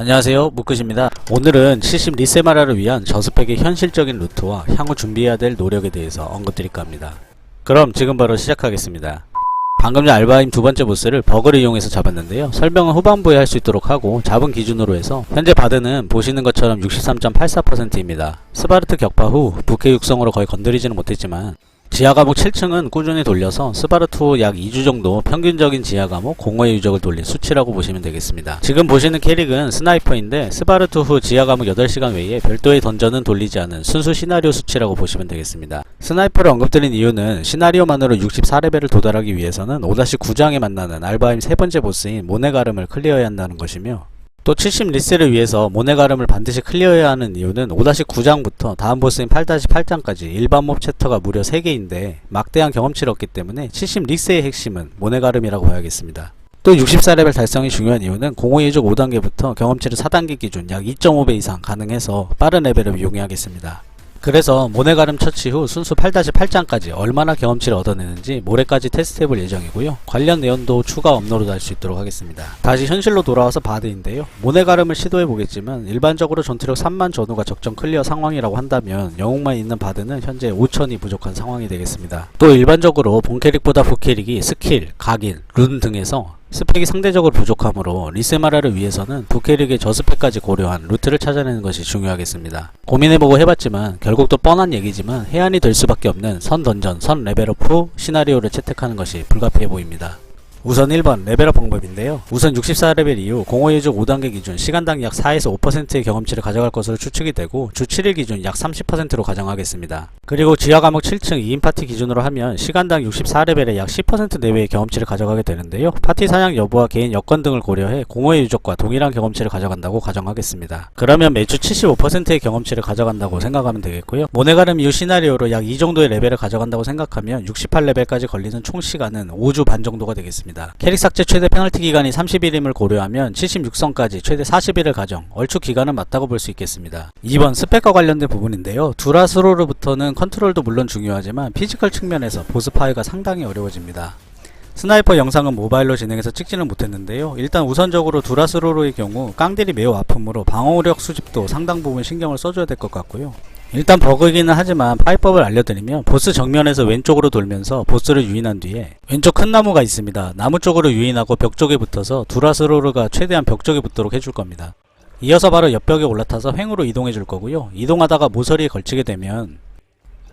안녕하세요. 무끝입니다. 오늘은 70 리세마라를 위한 저스펙의 현실적인 루트와 향후 준비해야 될 노력에 대해서 언급드릴까 합니다. 그럼 지금 바로 시작하겠습니다. 방금 전 알바임 두 번째 보스를 버그를 이용해서 잡았는데요. 설명은 후반부에 할 수 있도록 하고 잡은 기준으로 해서 현재 바드는 보시는 것처럼 63.84%입니다. 스바르트 격파 후 부캐 육성으로 거의 건드리지는 못했지만 지하 과목 7층은 꾸준히 돌려서 스바르트 후약 2주 정도 평균적인 지하 과목 공허의 유적을 돌린 수치라고 보시면 되겠습니다. 지금 보시는 캐릭은 스나이퍼인데 스바르트 후 지하 과목 8시간 외에 별도의 던전은 돌리지 않은 순수 시나리오 수치라고 보시면 되겠습니다. 스나이퍼를 언급드린 이유는 시나리오만으로 64레벨을 도달하기 위해서는 5-9장에 만나는 알바임 세 번째 보스인 모네가름을 클리어해야 한다는 것이며 또 70 리셀을 위해서 모네가름을 반드시 클리어해야 하는 이유는 5-9장부터 다음 보스인 8-8장까지 일반 몹 챕터가 무려 3개인데 막대한 경험치를 얻기 때문에 70 리셀의 핵심은 모네가름이라고 봐야겠습니다. 또 64레벨 달성이 중요한 이유는 공허 예적 5단계부터 경험치를 4단계 기준 약 2.5배 이상 가능해서 빠른 레벨을 이용해야겠습니다. 그래서 모네가름 처치 후 순수 8-8장까지 얼마나 경험치를 얻어내는지 모레까지 테스트해볼 예정이고요. 관련 내용도 추가 업로드 할 수 있도록 하겠습니다. 다시 현실로 돌아와서 바드인데요. 모네가름을 시도해보겠지만 일반적으로 전투력 3만 전후가 적정 클리어 상황이라고 한다면 영웅만 있는 바드는 현재 5천이 부족한 상황이 되겠습니다. 또 일반적으로 본 캐릭보다 부 캐릭이 스킬, 각인, 룬 등에서 스펙이 상대적으로 부족하므로 리세마라를 위해서는 부캐릭의 저스펙까지 고려한 루트를 찾아내는 것이 중요하겠습니다. 고민해보고 해봤지만 결국 또 뻔한 얘기지만 해안이 될 수밖에 없는 선 던전, 선 레벨업 후 시나리오를 채택하는 것이 불가피해 보입니다. 우선 1번 레벨업 방법인데요. 우선 64레벨 이후 공허예적 5단계 기준 시간당 약 4에서 5%의 경험치를 가져갈 것으로 추측이 되고 주 7일 기준 약 30%로 가정하겠습니다. 그리고 지하 과목 7층 2인 파티 기준으로 하면 시간당 64레벨에 약 10% 내외의 경험치를 가져가게 되는데요. 파티 사냥 여부와 개인 여건 등을 고려해 공허의 유적과 동일한 경험치를 가져간다고 가정하겠습니다. 그러면 매주 75%의 경험치를 가져간다고 생각하면 되겠고요. 모네가름 이후 시나리오로 약 이 정도의 레벨을 가져간다고 생각하면 68레벨까지 걸리는 총 시간은 5주 반 정도가 되겠 습니다. 캐릭 삭제 최대 페널티 기간이 30일임을 고려하면 76성까지 최대 40일을 가정 얼추 기간은 맞다고 볼 수 있겠습니다. 2번 스펙과 관련된 부분인데요. 두라스로르부터는 컨트롤도 물론 중요하지만 피지컬 측면에서 보스 파이가 상당히 어려워집니다. 스나이퍼 영상은 모바일로 진행해서 찍지는 못했는데요. 일단 우선적으로 두라스로로의 경우 깡딜이 매우 아프므로 방어력 수집도 상당 부분 신경을 써줘야 될 것 같고요. 일단 버그이기는 하지만 파이법을 알려드리면 보스 정면에서 왼쪽으로 돌면서 보스를 유인한 뒤에 왼쪽 큰 나무가 있습니다. 나무 쪽으로 유인하고 벽 쪽에 붙어서 두라스로르가 최대한 벽 쪽에 붙도록 해줄 겁니다. 이어서 바로 옆벽에 올라타서 횡으로 이동해 줄 거고요. 이동하다가 모서리에 걸치게 되면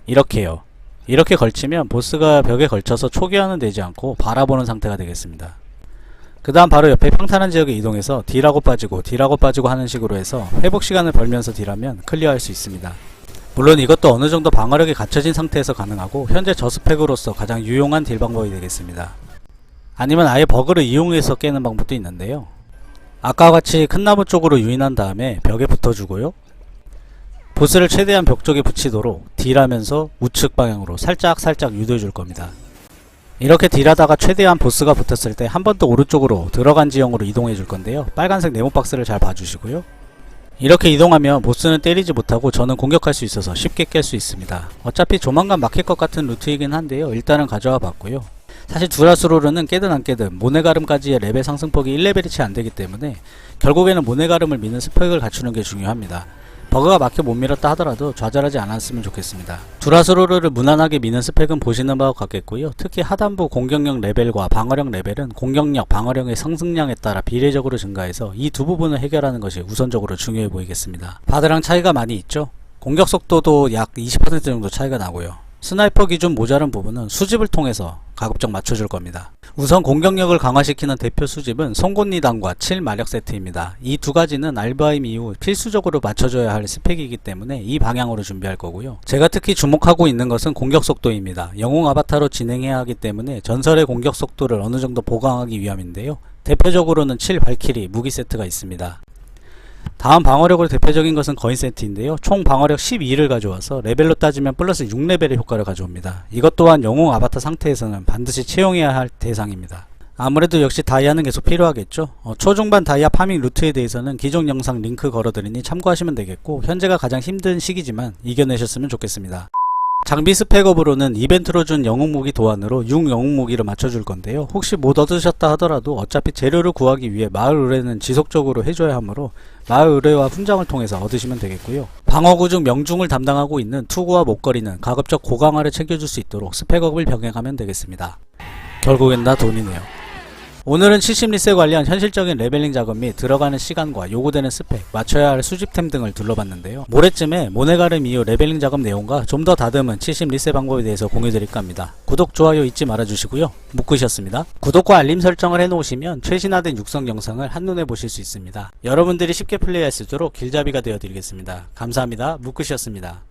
이렇게요. 이렇게 걸치면 보스가 벽에 걸쳐서 초기화는 되지 않고 바라보는 상태가 되겠습니다. 그 다음 바로 옆에 평탄한 지역에 이동해서 딜하고 빠지고 딜하고 빠지고 하는 식으로 해서 회복 시간을 벌면서 딜하면 클리어할 수 있습니다. 물론 이것도 어느 정도 방어력이 갖춰진 상태에서 가능하고 현재 저 스펙으로서 가장 유용한 딜 방법이 되겠습니다. 아니면 아예 버그를 이용해서 깨는 방법도 있는데요. 아까와 같이 큰 나무 쪽으로 유인한 다음에 벽에 붙어주고요. 보스를 최대한 벽 쪽에 붙이도록 딜하면서 우측 방향으로 살짝 살짝 유도해 줄 겁니다. 이렇게 딜하다가 최대한 보스가 붙었을 때 한 번 더 오른쪽으로 들어간 지형으로 이동해 줄 건데요. 빨간색 네모 박스를 잘 봐주시고요. 이렇게 이동하면 보스는 때리지 못하고 저는 공격할 수 있어서 쉽게 깰 수 있습니다. 어차피 조만간 막힐 것 같은 루트이긴 한데요. 일단은 가져와 봤고요. 사실 두라스로르는 깨든 안 깨든 모네가름까지의 레벨 상승폭이 1레벨이 채 안되기 때문에 결국에는 모네가름을 미는 스펙을 갖추는 게 중요합니다. 버그가 막혀 못 밀었다 하더라도 좌절하지 않았으면 좋겠습니다. 두라스로르를 무난하게 미는 스펙은 보시는 바와 같겠고요. 특히 하단부 공격력 레벨과 방어력 레벨은 공격력, 방어력의 상승량에 따라 비례적으로 증가해서 이 두 부분을 해결하는 것이 우선적으로 중요해 보이겠습니다. 바드랑 차이가 많이 있죠? 공격 속도도 약 20% 정도 차이가 나고요. 스나이퍼 기준 모자란 부분은 수집을 통해서 가급적 맞춰줄 겁니다. 우선 공격력을 강화시키는 대표 수집은 송곳니단과 7마력 세트입니다. 이 두 가지는 알바임 이후 필수적으로 맞춰줘야 할 스펙이기 때문에 이 방향으로 준비할 거고요. 제가 특히 주목하고 있는 것은 공격 속도입니다. 영웅 아바타로 진행해야 하기 때문에 전설의 공격 속도를 어느 정도 보강하기 위함인데요. 대표적으로는 7 발키리 무기 세트가 있습니다. 다음 방어력으로 대표적인 것은 거인 세트인데요. 총 방어력 12를 가져와서 레벨로 따지면 플러스 6레벨의 효과를 가져옵니다. 이것 또한 영웅 아바타 상태에서는 반드시 채용해야 할 대상입니다. 아무래도 역시 다이아는 계속 필요하겠죠. 어, 초중반 다이아 파밍 루트에 대해서는 기존 영상 링크 걸어드리니 참고하시면 되겠고 현재가 가장 힘든 시기지만 이겨내셨으면 좋겠습니다. 장비 스펙업으로는 이벤트로 준 영웅 무기 도안으로 6 영웅 무기를 맞춰줄 건데요. 혹시 못 얻으셨다 하더라도 어차피 재료를 구하기 위해 마을 의뢰는 지속적으로 해줘야 하므로 마을 의뢰와 훈장을 통해서 얻으시면 되겠고요. 방어구 중 명중을 담당하고 있는 투구와 목걸이는 가급적 고강화를 챙겨줄 수 있도록 스펙업을 병행하면 되겠습니다. 결국엔 다 돈이네요. 오늘은 70리세 관련 현실적인 레벨링 작업 및 들어가는 시간과 요구되는 스펙, 맞춰야 할 수집템 등을 둘러봤는데요. 모레쯤에 모네가름 이후 레벨링 작업 내용과 좀 더 다듬은 70리세 방법에 대해서 공유드릴까 합니다. 구독, 좋아요 잊지 말아주시고요. 묶으셨습니다. 구독과 알림 설정을 해놓으시면 최신화된 육성 영상을 한눈에 보실 수 있습니다. 여러분들이 쉽게 플레이할 수 있도록 길잡이가 되어드리겠습니다. 감사합니다. 묶으셨습니다.